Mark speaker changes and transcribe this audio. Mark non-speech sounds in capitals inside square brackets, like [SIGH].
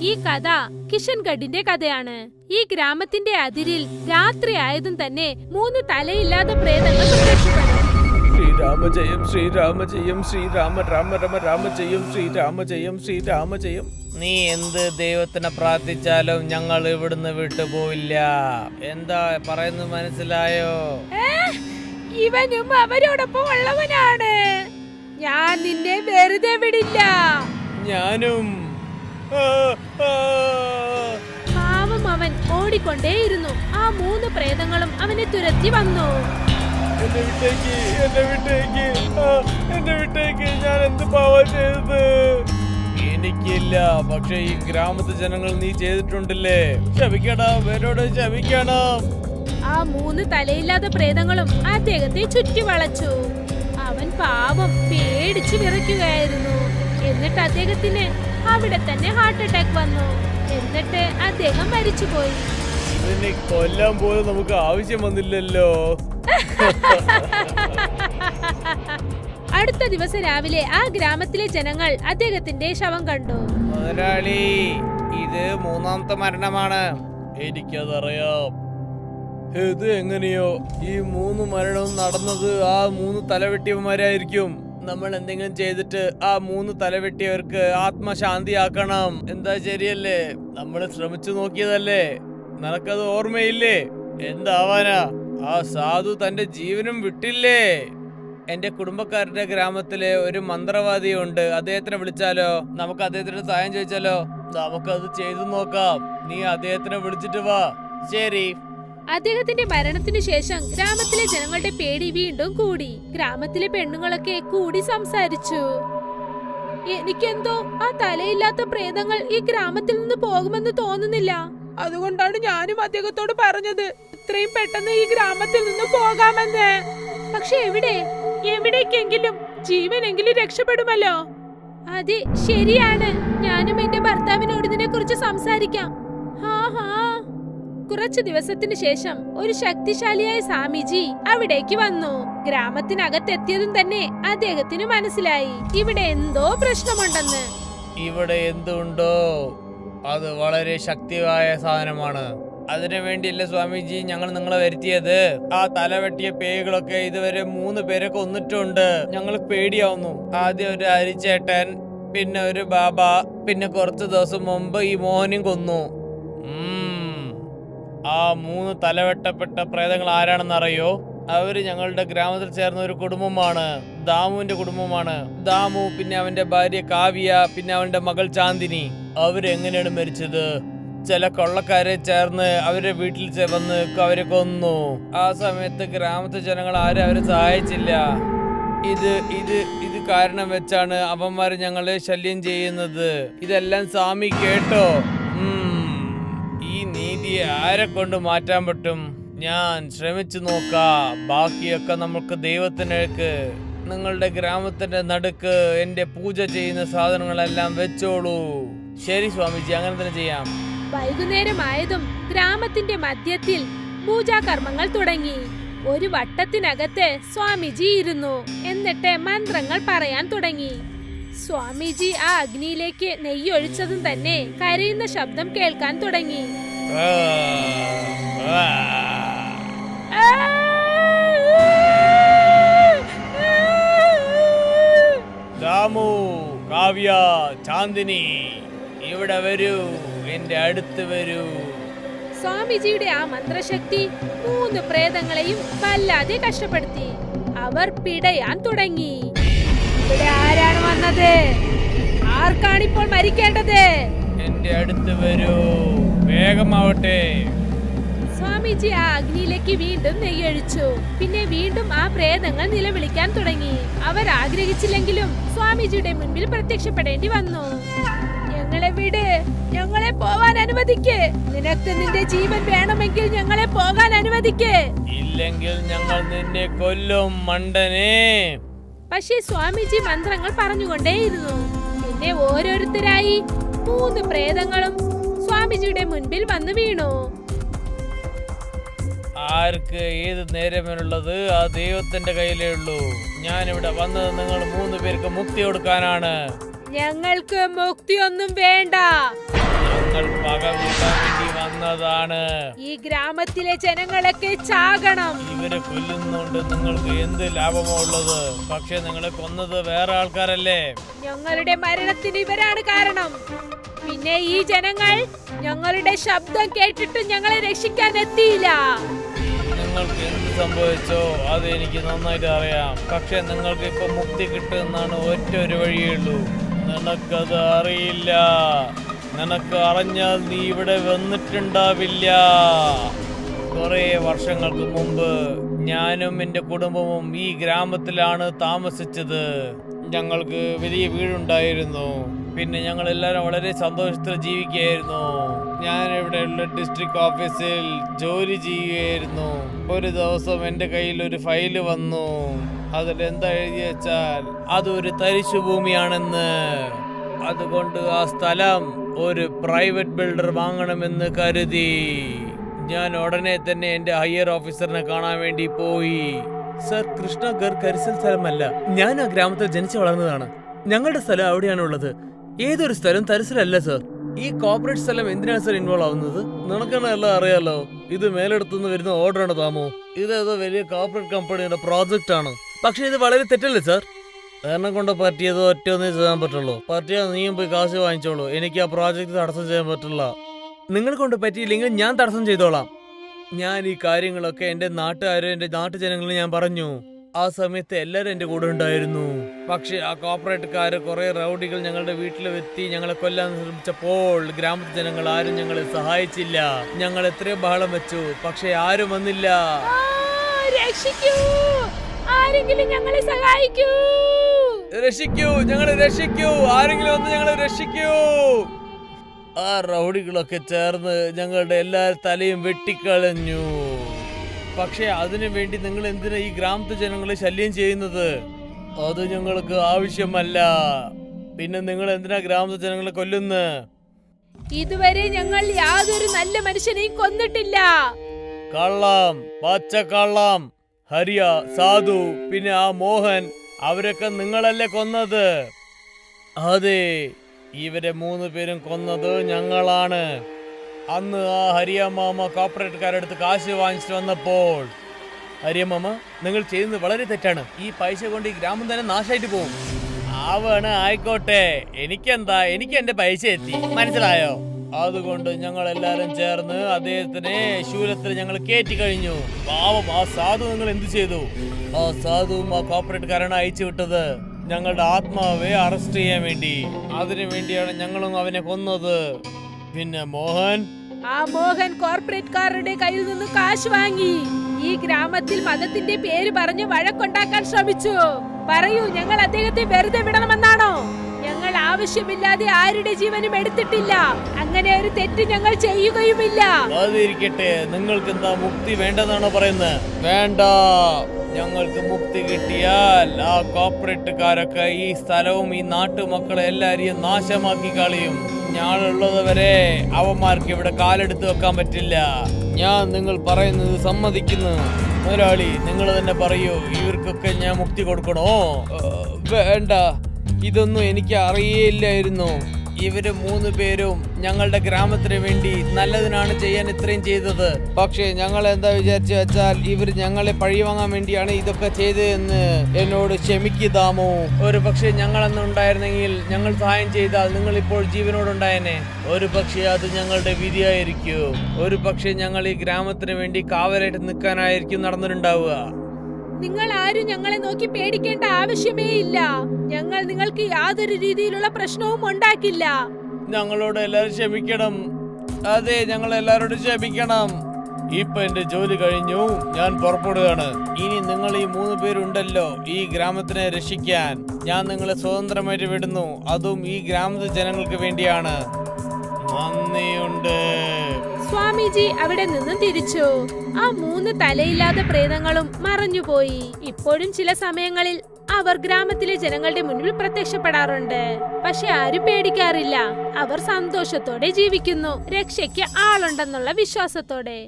Speaker 1: ഈ കഥ കിഷൻഗഡിന്റെ കഥയാണ്. ഈ ഗ്രാമത്തിന്റെ അതിരിൽ രാത്രി ആയതും തന്നെ മൂന്ന് തലയില്ലാത്ത പ്രേതങ്ങൾ പ്രത്യക്ഷപ്പെടും
Speaker 2: ശ്രീരാമജയം ശ്രീരാമജയം ശ്രീരാമ രാമ രാമ രാമജയം ശ്രീരാമജയം ശ്രീരാമ ജയം ശ്രീരാമ ജയം നീ എന്ത് ദൈവത്തിനെ പ്രാർത്ഥിച്ചാലും ഞങ്ങൾ ഇവിടുന്ന് വിട്ടുപോയില്ല എന്താ പറയുന്നത് മനസ്സിലായോ?
Speaker 1: ഇവനും അവരോടൊപ്പം ഉള്ളവനാണ്. ഞാൻ നിന്നെ വെറുതെ വിടില്ല.
Speaker 2: ഞാനും
Speaker 1: ഓടിക്കൊണ്ടേയിരുന്നു. ആ മൂന്ന് പ്രേതങ്ങളും അവനെ തുരത്തി വന്നു.
Speaker 2: എന്നെ വിട്ടേക്ക് എന്നെ വിട്ടേക്ക്. ആ, എന്നെ വിട്ടേക്ക്. ഞാൻ എന്ത് പാവാ ചെയ്തത്? എനിക്കില്ല പക്ഷെ ഈ ഗ്രാമത്തെ ജനങ്ങൾ നീ ചെയ്തിട്ടുണ്ടല്ലേ? അവരോട് ക്ഷമിക്കണം.
Speaker 1: ആ മൂന്ന് തലയില്ലാത്ത പ്രേതങ്ങളും അദ്ദേഹത്തെ ചുറ്റി വളച്ചു. അവൻ പാപം പേടിച്ചു വിറയ്ക്കുകയായിരുന്നു. എന്നിട്ട് അദ്ദേഹത്തിന് അവിടെ തന്നെ ഹാർട്ട് അറ്റാക്ക് വന്നു. എന്നിട്ട് അദ്ദേഹം മരിച്ചുപോയി.
Speaker 2: ഇതിനെ കൊല്ലാൻ പോലും നമുക്ക് ആവശ്യം വന്നില്ലല്ലോ. [LAUGHS]
Speaker 1: അടുത്ത ദിവസം രാവിലെ ആ ഗ്രാമത്തിലെ ജനങ്ങൾ അദ്ദേഹത്തിന്റെ ശവം കണ്ടു.
Speaker 2: മുതലാളി ഇത് മൂന്നാമത്തെ മരണമാണ്. എനിക്കതറിയാം. ഇത് എങ്ങനെയോ? ഈ മൂന്ന് മരണവും നടന്നത് ആ മൂന്ന് തലവെട്ടിയവന്മാരായിരിക്കും. നമ്മൾ എന്തെങ്കിലും ചെയ്തിട്ട് ആ മൂന്ന് തലവെട്ടിയവർക്ക് ആത്മശാന്തിയാക്കണം. എന്താ ശരിയല്ലേ? നമ്മൾ ശ്രമിച്ചു നോക്കിയതല്ലേ? നിനക്കത് ഓർമ്മയില്ലേ? എന്താവാനാ? ആ സാധു തന്റെ ജീവനും വിട്ടില്ലേ? എന്റെ കുടുംബക്കാരുടെ ഗ്രാമത്തിലെ ഒരു മന്ത്രവാദിയുണ്ട്. അദ്ദേഹത്തിനെ വിളിച്ചാലോ? നമുക്ക് അദ്ദേഹത്തിന്റെ സഹായം ചോദിച്ചാലോ? നമുക്കത് ചെയ്തു നോക്കാം. നീ അദ്ദേഹത്തിനെ വിളിച്ചിട്ട് വാ. ശരി.
Speaker 1: അദ്ദേഹത്തിന്റെ മരണത്തിന് ശേഷം ഗ്രാമത്തിലെ ജനങ്ങളുടെ പേടി വീണ്ടും കൂടി. ഗ്രാമത്തിലെ പെണ്ണുങ്ങളൊക്കെ കൂടി സംസാരിച്ചു. എനിക്കെന്തോ ആ തലയില്ലാത്ത പ്രേതങ്ങൾ ഈ ഗ്രാമത്തിൽ നിന്ന് പോകുമെന്ന് തോന്നുന്നില്ല. അതുകൊണ്ടാണ് ഞാനും അദ്ദേഹത്തോട് പറഞ്ഞത്. ഇത്രയും പെട്ടെന്ന് ഈ ഗ്രാമത്തിൽ നിന്ന് പോകാമെന്ന്. പക്ഷെ എവിടെ? എവിടേക്കെങ്കിലും ജീവനെങ്കിലും രക്ഷപ്പെടുമല്ലോ. അതെ ശരിയാണ്. ഞാനും എന്റെ ഭർത്താവിനോട് ഇതിനെ കുറിച്ച് സംസാരിക്കാം കുറച്ചു ദിവസത്തിന് ശേഷം ഒരു ശക്തിശാലിയായ സ്വാമിജി അവിടേക്ക് വന്നു. ഗ്രാമത്തിനകത്തെത്തിയതും തന്നെ അദ്ദേഹത്തിന് മനസ്സിലായി. ഇവിടെ എന്തോ പ്രശ്നമുണ്ടെന്ന്.
Speaker 2: ഇവിടെ എന്തുണ്ടോ? അത് വളരെ ശക്തിയായ സാധനമാണ്. അതിനു വേണ്ടിയല്ലേ സ്വാമിജി ഞങ്ങൾ നിങ്ങളെ വരുത്തിയത്? ആ തലവെട്ടിയ പേകളൊക്കെ ഇതുവരെ മൂന്ന് പേരെ കൊന്നിട്ടുണ്ട്. ഞങ്ങൾ പേടിയാവുന്നു. ആദ്യം ഒരു അരിച്ചേട്ടൻ പിന്നെ ഒരു ബാബ പിന്നെ കുറച്ച് ദിവസം മുമ്പ് ഈ മോഹനും കൊന്നു. ആ മൂന്ന് തലവെട്ടപ്പെട്ട പ്രേതങ്ങൾ ആരാണെന്ന് അവർ ഞങ്ങളുടെ ഗ്രാമത്തിൽ ചേർന്ന ഒരു കുടുംബമാണ്. ദാമുവിന്റെ കുടുംബമാണ്. ദാമു പിന്നെ അവന്റെ ഭാര്യ കാവ്യ പിന്നെ അവന്റെ മകൾ ചാന്ദിനി. അവരെങ്ങനെയാണ് മരിച്ചത്? ചില കൊള്ളക്കാരെ ചേർന്ന് അവരുടെ വീട്ടിൽ ചെന്ന് അവരെ കൊന്നു. ആ സമയത്ത് ഗ്രാമത്തെ ജനങ്ങൾ ആരും അവരെ സഹായിച്ചില്ല. ഇത് ഇത് ഇത് കാരണം വെച്ചാണ് അവന്മാർ ഞങ്ങളെ ശല്യം ചെയ്യുന്നത്. ഇതെല്ലാം സ്വാമി കേട്ടോ. ഈ നീതിയെ ആരെ കൊണ്ട് മാറ്റാൻ പറ്റും? ഞാൻ ശ്രമിച്ചു നോക്കാം. ബാക്കിയൊക്കെ നമുക്ക് ദൈവത്തിനേക്ക് നിങ്ങളുടെ ഗ്രാമത്തിന്റെ നടുക്ക് എന്റെ പൂജ ചെയ്യുന്ന സാധനങ്ങളെല്ലാം വെച്ചോളൂ. ശരി സ്വാമിജി അങ്ങനെ തന്നെ ചെയ്യാം.
Speaker 1: വൈകുന്നേരമായതും ഗ്രാമത്തിന്റെ മധ്യത്തിൽ പൂജാകർമ്മങ്ങൾ തുടങ്ങി. ഒരു വട്ടത്തിനകത്ത് സ്വാമിജി ഇരുന്നു. എന്നിട്ട് മന്ത്രങ്ങൾ പറയാൻ തുടങ്ങി. സ്വാമിജി ആ അഗ്നിയിലേക്ക് നെയ്യൊഴിച്ചതും തന്നെ കരയുന്ന ശബ്ദം കേൾക്കാൻ തുടങ്ങി.
Speaker 2: ദാമു കാവ്യ ചാന്ദിനി ഇവിടെ വരൂ എന്റെ അടുത്ത് വരൂ.
Speaker 1: സ്വാമിജിയുടെ ആ മന്ത്രശക്തി മൂന്ന് പ്രേതങ്ങളെയും വല്ലാതെ കഷ്ടപ്പെടുത്തി. അവർ പിടയാൻ തുടങ്ങി. ഇവിടെ ആരാണ് വന്നത്? ആർക്കാണിപ്പോൾ മരിക്കേണ്ടത്?
Speaker 2: എന്റെ അടുത്ത് വരൂ. വേഗമാവട്ടെ
Speaker 1: സ്വാമിജി ആ അഗ്നിയിലേക്ക് വീണ്ടും നെയ്യഴിച്ചു. പിന്നെ വീണ്ടും ആ പ്രേതങ്ങൾ നിലവിളിക്കാൻ തുടങ്ങി. അവർ ആഗ്രഹിച്ചില്ലെങ്കിലും സ്വാമിജിയുടെ മുൻപിൽ പ്രത്യക്ഷപ്പെടേണ്ടി വന്നു. ഞങ്ങളെ വിട്. ഞങ്ങളെ പോവാൻ അനുവദിക്കേ. നിനക്ക് നിന്റെ ജീവൻ വേണമെങ്കിൽ ഞങ്ങളെ പോകാൻ അനുവദിക്കേ.
Speaker 2: ഇല്ലെങ്കിൽ ഞങ്ങൾ നിന്നെ കൊല്ലും മണ്ടനെ.
Speaker 1: പക്ഷേ സ്വാമിജി മന്ത്രങ്ങൾ പറഞ്ഞുകൊണ്ടേയിരുന്നു. പിന്നെ ഓരോരുത്തരായി മൂന്ന് പ്രേതങ്ങളും സ്വാമിജിയുടെ മുൻപിൽ വന്നു വീണു.
Speaker 2: ആർക്ക് ഏത് നേരമെന്നുള്ളത് ആ ദൈവത്തിന്റെ കയ്യിലേ ഉള്ളൂ. ഞാനിവിടെ വന്നത് നിങ്ങൾ മൂന്ന് പേർക്ക് മുക്തി കൊടുക്കാനാണ്.
Speaker 1: ഞങ്ങൾക്ക് മുക്തി ഒന്നും വേണ്ട.
Speaker 2: ഞങ്ങൾ പക വീട്ടാൻ വേണ്ടി വന്നതാണ്.
Speaker 1: ഈ ഗ്രാമത്തിലെ ജനങ്ങളൊക്കെ ചാകണം.
Speaker 2: ഇവരെ കൊല്ലുന്നോണ്ട് നിങ്ങൾക്ക് എന്ത് ലാഭമോ ഉള്ളത്? പക്ഷെ നിങ്ങളെ കൊന്നത് വേറെ ആൾക്കാരല്ലേ?
Speaker 1: ഞങ്ങളുടെ മരണത്തിന് ഇവരാണ് കാരണം. പിന്നെ ഈ ജനങ്ങൾ ഞങ്ങളുടെ ശബ്ദം കേട്ടിട്ട് ഞങ്ങളെ രക്ഷിക്കാൻ എത്തിയില്ല.
Speaker 2: നിങ്ങൾക്ക് എന്ത് സംഭവിച്ചോ അത് എനിക്ക് നന്നായിട്ട് അറിയാം. പക്ഷെ നിങ്ങൾക്ക് ഇപ്പൊ മുക്തി കിട്ടുമെന്നാണ് ഒറ്റ ഒരു വഴിയുള്ളൂ. നിനക്കത് അറിയില്ല. നിനക്ക് അറിഞ്ഞാൽ നീ ഇവിടെ വന്നിട്ടുണ്ടാവില്ല. കുറേ വർഷങ്ങൾക്ക് മുമ്പ് ഞാനും എന്റെ കുടുംബവും ഈ ഗ്രാമത്തിലാണ് താമസിച്ചത്. ഞങ്ങൾക്ക് വലിയ വീടുണ്ടായിരുന്നു. പിന്നെ ഞങ്ങൾ എല്ലാവരും വളരെ സന്തോഷത്തിൽ ജീവിക്കുകയായിരുന്നു. ഞാൻ ഇവിടെയുള്ള ഡിസ്ട്രിക്ട് ഓഫീസിൽ ജോലി ചെയ്യുകയായിരുന്നു. ഒരു ദിവസം എന്റെ കയ്യിൽ ഒരു ഫയൽ വന്നു. അതിൽ എന്താ എഴുതി വെച്ചാൽ അതൊരു തരിശു ഭൂമിയാണെന്ന് അതുകൊണ്ട് ആ സ്ഥലം ഒരു പ്രൈവറ്റ് ബിൽഡർ വാങ്ങണമെന്ന് കരുതി. ഞാൻ ഉടനെ തന്നെ എന്റെ ഹയർ ഓഫീസറിനെ കാണാൻ വേണ്ടി പോയി. സർ കൃഷ്ണഗർ കരിസൽ സ്ഥലമല്ല. ഞാൻ ആ ഗ്രാമത്തിൽ ജനിച്ചു വളർന്നതാണ്. ഞങ്ങളുടെ സ്ഥലം അവിടെയാണുള്ളത്. ഏതൊരു സ്ഥലം തരിസലല്ല സർ. ഈ കോർപ്പറേറ്റ്സ് സ്ഥലം എന്തിനാണ് സാർ ഇൻവോൾവ് ആവുന്നത്? നിനക്കാണ് എല്ലാം അറിയാലോ. ഇത് മേലെടുത്തുനിന്ന് വരുന്ന ഓർഡറാണ് താമോ ഇത് ഏതോ വലിയ കോർപ്പറേറ്റ് കമ്പനിയുടെ പ്രോജക്റ്റ് ആണ്. പക്ഷെ ഇത് വളരെ തെറ്റല്ലേ സാർ എന്നെ കൊണ്ട് പറ്റിയത് ഒറ്റ ഒന്നേ ചെയ്യാൻ പറ്റുള്ളൂ. പറ്റിയാൽ നീയും പോയി കാശ് വാങ്ങിച്ചോളൂ. എനിക്ക് ആ പ്രോജക്റ്റ് തടസ്സം ചെയ്യാൻ പറ്റില്ല. നിങ്ങൾ കൊണ്ട് പറ്റിയില്ലെങ്കിൽ ഞാൻ തടസ്സം ചെയ്തോളാം. ഞാൻ ഈ കാര്യങ്ങളൊക്കെ എന്റെ നാട്ടുകാരും എന്റെ നാട്ടുജനങ്ങളും ഞാൻ പറഞ്ഞു. ആ സമയത്ത് എല്ലാവരും എന്റെ കൂടെ ഉണ്ടായിരുന്നു. പക്ഷേ ആ കോർപ്പറേറ്റുകാർ കുറേ റൗഡികൾ ഞങ്ങളുടെ വീട്ടിൽ എത്തി ഞങ്ങളെ കൊല്ലാൻ ശ്രമിച്ചപ്പോൾ ഗ്രാമത്തിലെ ജനങ്ങൾ ആരും ഞങ്ങളെ സഹായിച്ചില്ല. ഞങ്ങൾ എത്രയും ബഹളം വെച്ചു. പക്ഷേ ആരും വന്നില്ല.
Speaker 1: രക്ഷിക്കൂ. ആരെങ്കിലും ഞങ്ങളെ സഹായിക്കൂ.
Speaker 2: രക്ഷിക്കൂ ഞങ്ങളെ രക്ഷിക്കൂ. ആരെങ്കിലും ഒന്ന് ഞങ്ങളെ രക്ഷിക്കൂ. ആ റൗഡികളൊക്കെ ചേർന്ന് ഞങ്ങളുടെ എല്ലാ തലയും വെട്ടിക്കളഞ്ഞു. പക്ഷേ അതിനു വേണ്ടി നിങ്ങൾ എന്തിനാ ഈ ഗ്രാമത്തെ ജനങ്ങളെ ശല്യം ചെയ്യുന്നത്? അത് ഞങ്ങൾക്ക് ആവശ്യമല്ല. പിന്നെ നിങ്ങൾ എന്തിനാ ഗ്രാമത്തെ ജനങ്ങളെ കൊല്ലുന്നത്
Speaker 1: ഇതുവരെ ഞങ്ങൾ യാതൊരു നല്ല മനുഷ്യനെയും കൊന്നിട്ടില്ല.
Speaker 2: കള്ളം പച്ച കള്ളം. ഹരിയ സാധു പിന്നെ ആ മോഹൻ അവരൊക്കെ നിങ്ങളല്ലേ കൊന്നത്? അതെ ഇവരെ മൂന്ന് പേരും കൊന്നത് ഞങ്ങളാണ്. അന്ന് ആ ഹരിയമ്മാമ കോർപ്പറേറ്റുകാരടുത്ത് കാശ് വാങ്ങിച്ചിട്ട് വന്നപ്പോൾ ഹരിയമ്മാമ നിങ്ങൾ ചെയ്യുന്നത് വളരെ തെറ്റാണ്. ഈ പൈസ കൊണ്ട് ഈ ഗ്രാമം തന്നെ നാശമായിട്ട് പോകും. ആവാണ് ആയിക്കോട്ടെ. എനിക്കെന്താ? എനിക്ക് എന്റെ പൈസ എത്തി. മനസ്സിലായോ? അതുകൊണ്ട് ഞങ്ങൾ എല്ലാരും ചേർന്ന് അദ്ദേഹത്തിനെ ശൂലത്തിൽ ഞങ്ങൾ കയറ്റി കഴിഞ്ഞു. പാവം ആ സാധു നിങ്ങൾ എന്ത് ചെയ്തു? ആ സാധുവും ആ കോർപ്പറേറ്റുകാരാണ് അയച്ചു വിട്ടത്. ഞങ്ങളുടെ ആത്മാവെ അറസ്റ്റ് ചെയ്യാൻ വേണ്ടി. അതിനു വേണ്ടിയാണ് ഞങ്ങളും അവനെ കൊന്നത്. പിന്നെ മോഹൻ?
Speaker 1: ആ മോഹൻ കോർപ്പറേറ്റ് കോർപ്പറേറ്റ്കാരുടെ കയ്യിൽ നിന്ന് കാശ് വാങ്ങി. ഈ ഗ്രാമത്തിൽ മതത്തിന്റെ പേര് പറഞ്ഞ് വഴക്കുണ്ടാക്കാൻ ശ്രമിച്ചു. പറയൂ ഞങ്ങൾ അദ്ദേഹത്തെ വെറുതെ വിടണമെന്നാണോ? ആവശ്യമില്ലാതെ ആരുടെ ജീവനും എടുത്തിട്ടില്ല. അങ്ങനെ ഒരു തെറ്റ് ഞങ്ങൾ ചെയ്യുകയുമില്ല.
Speaker 2: അതിരിക്കട്ടെ നിങ്ങൾക്ക് എന്താ മുക്തി വേണ്ടെന്നാണോ പറയുന്നത്? വേണ്ട. ഞങ്ങൾക്ക് മുക്തി കിട്ടിയാൽ ആ കോർപ്പറേറ്റുകാരൊക്കെ ഈ സ്ഥലവും ഈ നാട്ടുമക്കളെ എല്ലാരെയും നാശമാക്കി കളയും. ഞാനുള്ളത് വരെ അവന്മാർക്ക് ഇവിടെ കാലെടുത്ത് വെക്കാൻ പറ്റില്ല. ഞാൻ നിങ്ങൾ പറയുന്നത് സമ്മതിക്കുന്നു. മുതലാളി നിങ്ങൾ തന്നെ പറയൂ ഇവർക്കൊക്കെ ഞാൻ മുക്തി കൊടുക്കണോ? വേണ്ട. ഇതൊന്നും എനിക്ക് അറിയേയില്ലായിരുന്നു ഇവർ മൂന്ന് പേരും ഞങ്ങളുടെ ഗ്രാമത്തിന് വേണ്ടി നല്ലതിനാണ് ചെയ്യാൻ ഇത്രയും ചെയ്തത്. പക്ഷേ ഞങ്ങൾ എന്താ വിചാരിച്ചു വെച്ചാൽ ഇവർ ഞങ്ങളെ പഴി വാങ്ങാൻ വേണ്ടിയാണ് ഇതൊക്കെ ചെയ്തതെന്ന് എന്നോട് ക്ഷമിക്കുതാമോ? ഒരു പക്ഷേ ഞങ്ങളന്ന് ഉണ്ടായിരുന്നെങ്കിൽ ഞങ്ങൾ സഹായം ചെയ്താൽ നിങ്ങൾ ഇപ്പോൾ ജീവനോടുണ്ടായനെ. ഒരു പക്ഷേ അത് ഞങ്ങളുടെ വിധിയായിരിക്കും. ഒരു പക്ഷേ ഞങ്ങൾ ഈ ഗ്രാമത്തിന് വേണ്ടി കാവലായിട്ട് നിൽക്കാനായിരിക്കും നടന്നിട്ടുണ്ടാവുക.
Speaker 1: നിങ്ങൾ ആരും ഞങ്ങളെ നോക്കി പേടിക്കേണ്ട ആവശ്യമേ ഇല്ല. ഞങ്ങൾ നിങ്ങൾക്ക് യാതൊരു രീതിയിലുള്ള പ്രശ്നവും ഉണ്ടാക്കില്ല.
Speaker 2: ഞങ്ങളോട് എല്ലാവരും ക്ഷമിക്കണം. അതെ ഞങ്ങൾ എല്ലാവരോടും ക്ഷമിക്കണം. ഇപ്പൊ എന്റെ ജോലി കഴിഞ്ഞു. ഞാൻ പുറപ്പെടുകയാണ്. ഇനി നിങ്ങൾ ഈ മൂന്ന് പേരുണ്ടല്ലോ ഈ ഗ്രാമത്തിനെ രക്ഷിക്കാൻ. ഞാൻ നിങ്ങളെ സ്വതന്ത്രമായിട്ട് വിടുന്നു. അതും ഈ ഗ്രാമത്തിലെ ജനങ്ങൾക്ക് വേണ്ടിയാണ്.
Speaker 1: സ്വാമിജി അവിടെ നിന്നും തിരിച്ചു. ആ മൂന്ന് തലയില്ലാത്ത പ്രേതങ്ങളും മറഞ്ഞുപോയി. ഇപ്പോഴും ചില സമയങ്ങളിൽ അവർ ഗ്രാമത്തിലെ ജനങ്ങളുടെ മുന്നിൽ പ്രത്യക്ഷപ്പെടാറുണ്ട്. പക്ഷെ ആരും പേടിക്കാറില്ല. അവർ സന്തോഷത്തോടെ ജീവിക്കുന്നു. രക്ഷയ്ക്ക് ആളുണ്ടെന്നുള്ള വിശ്വാസത്തോടെ.